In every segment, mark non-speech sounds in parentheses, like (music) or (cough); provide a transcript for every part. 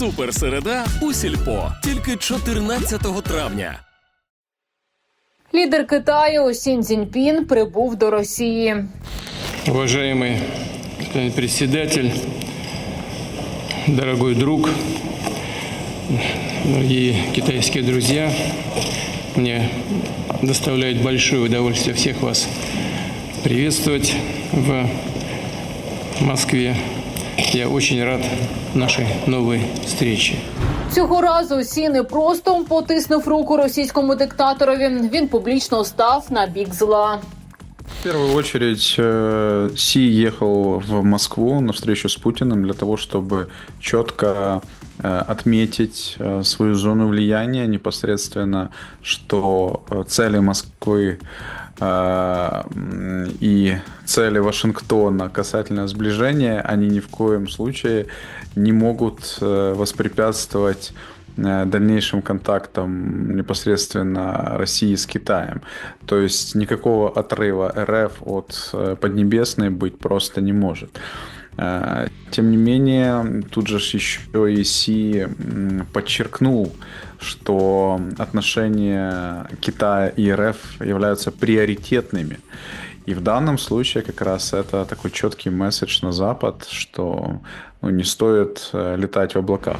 Суперсереда у сільпо тільки 14 травня. Лідер Китаю Сін Цзіньпін прибув до Росії. Уважаемый председатель, дорогой друг, дорогие китайские друзья, мне доставляет большое удовольствие всех вас приветствовать в Москве. Я очень рад нашей новой встрече. Цього разу Сі не просто потиснув руку російському диктаторові. Він публічно став на бік зла. В первую очередь э, Си ехал в Москву на встречу с Путиным для того, чтобы четко э, отметить э, свою зону влияния непосредственно, что э, цели Москвы э, м, и цели Вашингтона касательно сближения, они ни в коем случае не могут э, воспрепятствовать э, дальнейшим контактам непосредственно России с Китаем. То есть никакого отрыва РФ от э, Поднебесной быть просто не может. Э, Тем не менее, тут же ж еще и Си м, подчеркнул, что отношения Китая и РФ являются приоритетными. И в данном случае как раз это такой четкий месседж на Запад, что ну, не стоит э, летать в облаках.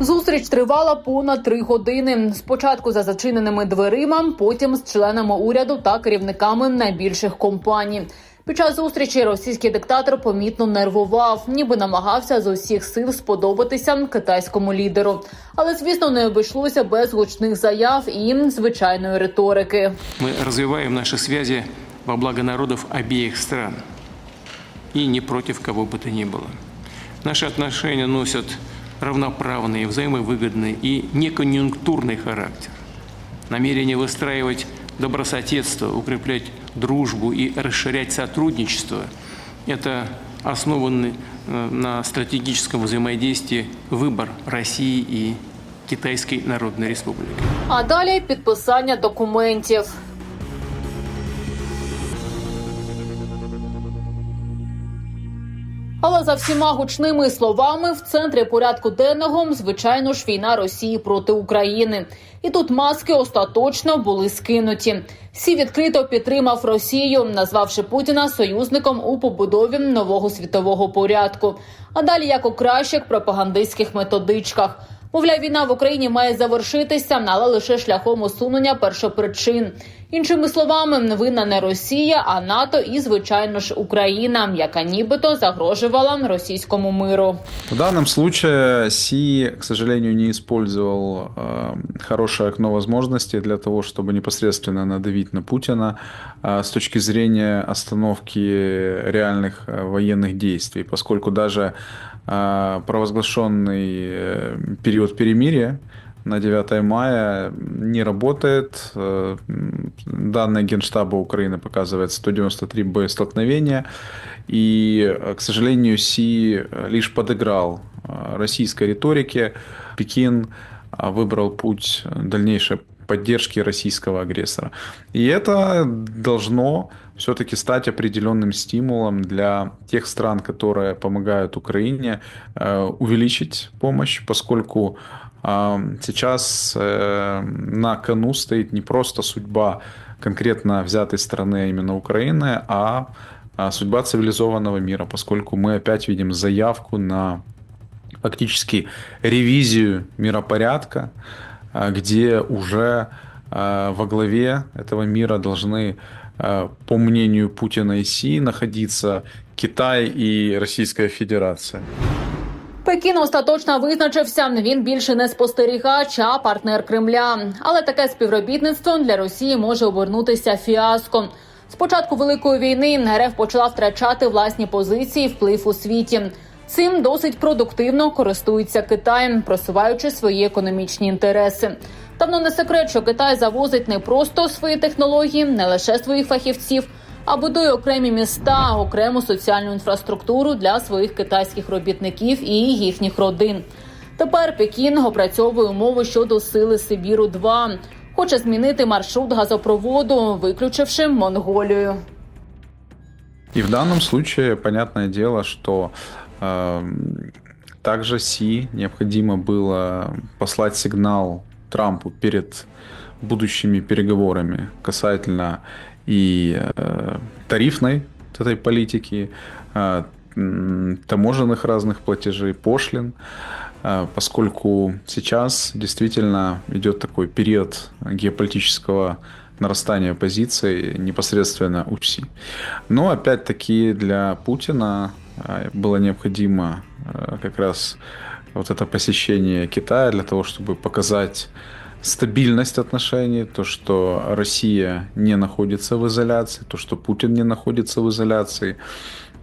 Зустріч тривала понад три години. Спочатку за зачиненими дверима, потім з членами уряду та керівниками найбільших компаній. Під час зустрічі російський диктатор помітно нервував, ніби намагався з усіх сил сподобатися китайському лідеру. Але звісно, не обійшлося без гучних заяв і звичайної риторики. Мы развиваем наши связи во благо народов обеих стран и не против кого бы то ни было. Наши отношения носят равноправный, взаимовыгодный и неконъюнктурный характер. Намерение выстраивать добрососедство, укреплять дружбу и расширять сотрудничество – это основанный э, на стратегическом взаимодействии выбор России и Китайской Народной Республики. А далі підписання документів. Але за всіма гучними словами в центрі порядку денного, звичайно ж, війна Росії проти України. І тут маски остаточно були скинуті. Сі відкрито підтримав Росію, назвавши Путіна союзником у побудові нового світового порядку. А далі як у кращих пропагандистських методичках. Мовляв, війна в Україні має завершитися, але лише шляхом усунення першопричин. Іншими словами, винна не Росія, а НАТО і, звичайно ж, Україна, яка нібито загрожувала російському миру. В данном случае Си, к сожалению, не использовал э, хорошее окно возможностей для того, чтобы непосредственно надавить на Путина э, с точки зрения остановки реальных э, военных действий, поскольку даже э, провозглашенный э, период перемирия на 9 мая не работает. Э, Данные Генштаба Украины показывает 193 боестолкновения. И, э, к сожалению, Си э, лишь подыграл российской риторике. Пекин выбрал путь дальнейшей поддержки российского агрессора. И это должно все-таки стать определенным стимулом для тех стран, которые помогают Украине, увеличить помощь, поскольку Сейчас э, на кону стоит не просто судьба конкретно взятой страны, а именно Украины, а а судьба цивилизованного мира, поскольку мы опять видим заявку на фактически ревизию миропорядка, а, где уже а, во главе этого мира должны, по мнению Путина и Си, находиться Китай и Российская Федерация. Пекін остаточно визначився. Він більше не спостерігач, а партнер Кремля. Але таке співробітництво для Росії може обернутися фіаском. З початку великої війни РФ почала втрачати власні позиції, вплив у світі. Цим досить продуктивно користується Китай, просуваючи свої економічні інтереси. Давно не секрет, що Китай завозить не просто свої технології, не лише своїх фахівців, а будує окремі міста, окрему соціальну інфраструктуру для своїх китайських робітників і їхніх родин. Тепер Пекін опрацьовує умови щодо сили Сибіру 2 Хоче змінити маршрут газопроводу, виключивши Монголію. И в данном случае, понятное дело, что эм, также Си необходимо было послать сигнал Трампу перед будущими переговорами касательно и э, тарифной этой политики, м, таможенных разных платежей, пошлин, э, поскольку сейчас действительно идет такой период геополитического нарастания позиций непосредственно у Си. Но опять-таки для Путина э, было необходимо как раз вот это посещение Китая для того, чтобы показать стабильность отношений, то, что Россия не находится в изоляции, то, что Путин не находится в изоляции.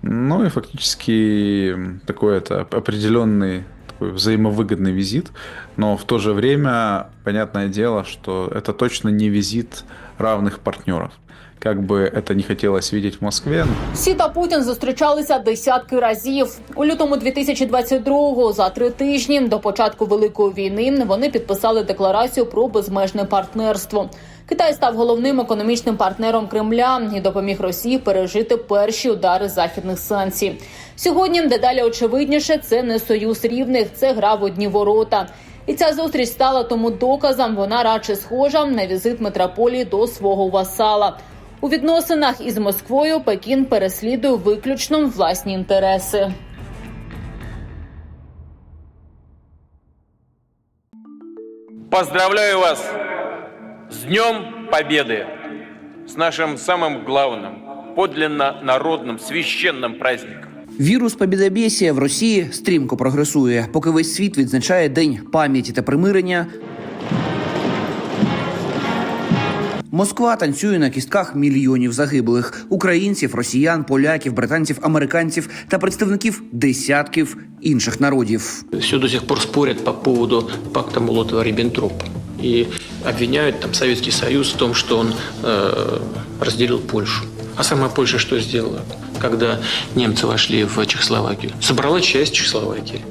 Ну и фактически такой это определенный такой взаимовыгодный визит, но в то же время понятное дело, что это точно не визит равных партнеров. Как бы это не хотелось видеть в Москве, Сі та Путін зустрічалися десятки разів. У лютому 2022-го, за три тижні до початку великої війни, вони підписали декларацію про безмежне партнерство. Китай став головним економічним партнером Кремля і допоміг Росії пережити перші удари західних санкцій. Сьогодні дедалі очевидніше, це не союз рівних, це гра в одні ворота. І ця зустріч стала тому доказом. Вона радше схожа на візит метрополії до свого васала. У відносинах із Москвою Пекін переслідує виключно власні інтереси. Поздравляю вас с Днем Победы, с нашим самым главным, подлинно народным, священным праздником. Вірус побідобєсія в Росії стрімко прогресує, поки весь світ відзначає День пам'яті та примирення. Москва танцює на кістках мільйонів загиблих українців, росіян, поляків, британців, американців та представників десятків інших народів. все до сих пор спорят по поводу пакта Молотова-Риббентропа и обвиняют там Советский Союз в том, что он э, разделил Польшу. А сама Польша что сделала, когда немцы вошли в Чехословакию? Собрала часть Чехословакии.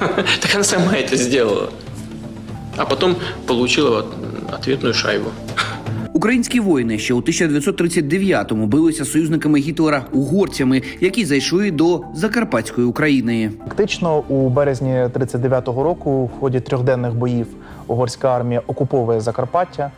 (laughs) Так она сама это сделала. А потом получила вот ответную шайбу. Українські воїни ще у 1939-му билися з союзниками Гітлера угорцями, які зайшли до Закарпатської України. Фактично, у березні 39-го року, в ході трьохденних боїв, угорська армія окуповує Закарпаття.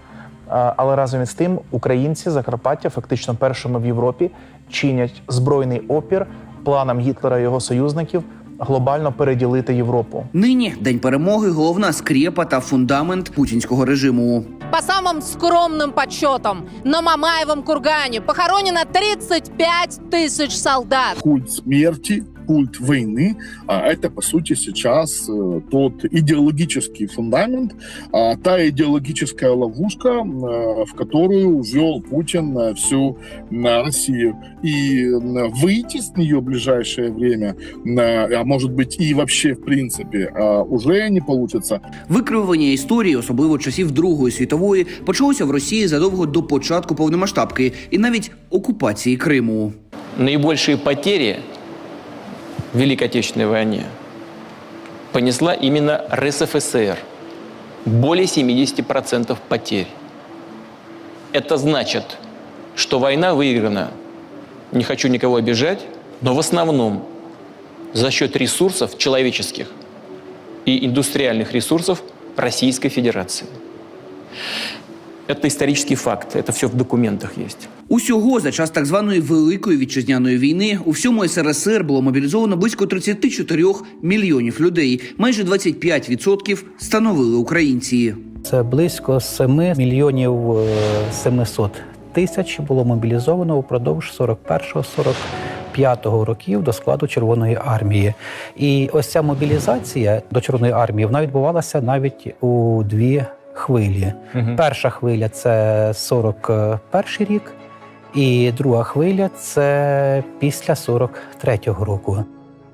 Але разом із тим, українці Закарпаття фактично першими в Європі чинять збройний опір планам Гітлера і його союзників глобально переділити Європу. Нині день перемоги, головна скрепа та фундамент путінського режиму. По самым скромным подсчетам, на Мамаевом кургане похоронено 35 тысяч солдат. культ смерти, культ войны. А это, по сути, сейчас э, тот идеологический фундамент, а, та идеологическая ловушка, э, в которую ввел Путин э, всю э, Россию. И э, выйти с нее в ближайшее время, э, а может быть и вообще, в принципе, э, уже не получится. Викривлення історії, особливо часів Другої світової, почалося в Росії задовго до початку повномасштабки і навіть окупації Криму. Наибольшие потери Великой Отечественной войне понесла именно РСФСР. Более 70% потерь. Это значит, что война выиграна, не хочу никого обижать, но в основном за счет ресурсов человеческих и индустриальных ресурсов Российской Федерации. Это исторический факт, это все в документах есть. Усього за час так званої великої вітчизняної війни у всьому СРСР було мобілізовано близько 34 мільйонів людей. Майже 25% становили українці. Це близько 7 мільйонів е, 700 тисяч було мобілізовано упродовж 41-45 років до складу Червоної армії. І ось ця мобілізація до Червоної армії вона відбувалася навіть у дві хвилі. Перша хвиля це 41 рік, і друга хвиля це після 43-го року.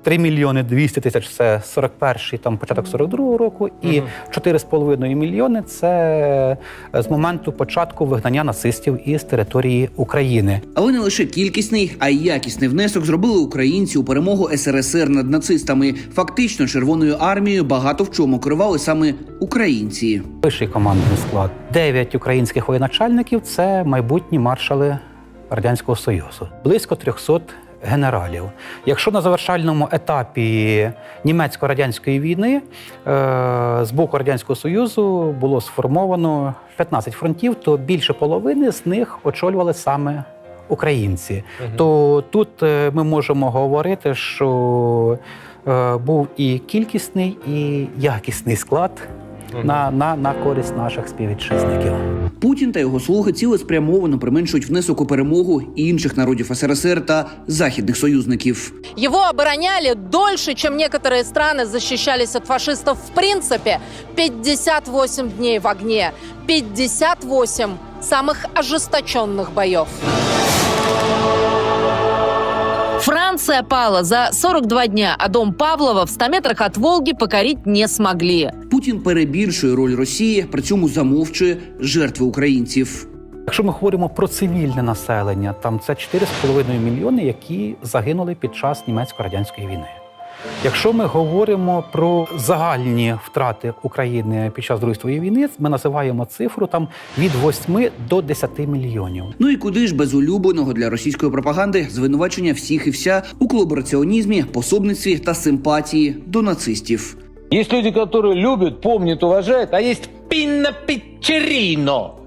3 мільйони 200 тисяч це 41-й, там початок 42-го року, і 4,5 мільйони це з моменту початку вигнання нацистів із території України. Але не лише кількісний, а й якісний внесок зробили українці у перемогу СРСР над нацистами. Фактично, червоною армією багато в чому керували саме українці. Вищий командний склад. Дев'ять українських воєначальників це майбутні маршали Радянського Союзу. Близько 300 генералів. Якщо на завершальному етапі німецько-радянської війни е, з боку Радянського Союзу було сформовано 15 фронтів, то більше половини з них очолювали саме українці. То тут е, ми можемо говорити, що е, був і кількісний, і якісний склад на, на, на користь наших співвітчизників. Путін та його слуги цілеспрямовано применшують внесок у перемогу інших народів СРСР та західних союзників. Его обороняли дольше, чем некоторые страны защищались от фашистов в принципе. 58 дней в огне. 58 самых ожесточенных боев. Франция пала за 42 дня, а дом Павлова в 100 метрах от Волги покорить не смогли. Путін перебільшує роль Росії, при цьому замовчує жертви українців. Якщо ми говоримо про цивільне населення, там це 4,5 мільйони, які загинули під час німецько-радянської війни. Якщо ми говоримо про загальні втрати України під час Другої світової війни, ми називаємо цифру там від 8 до 10 мільйонів. Ну і куди ж без улюбленого для російської пропаганди звинувачення всіх і вся у колабораціонізмі, пособництві та симпатії до нацистів. Есть люди, которые любят, помнят, уважают, а есть Пинна Пiccerino.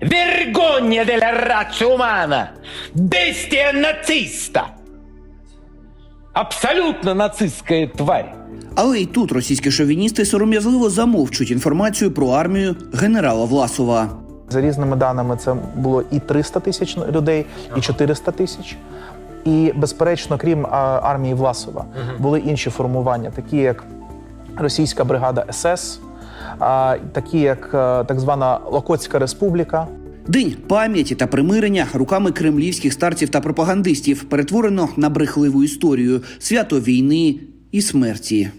Vergogna della razza umana! Bestia nazista! Абсолютно нацистская тварь! Але і тут російські шовіністи сором'язливо замовчують інформацію про армію генерала Власова. За різними даними, це було і 300 тисяч людей, і 400 тисяч. І, безперечно, крім а, армії Власова, були інші формування, такі як російська бригада СС, а, такі як е, так звана Локотська республіка. День пам'яті та примирення руками кремлівських старців та пропагандистів перетворено на брехливу історію свято війни і смерті.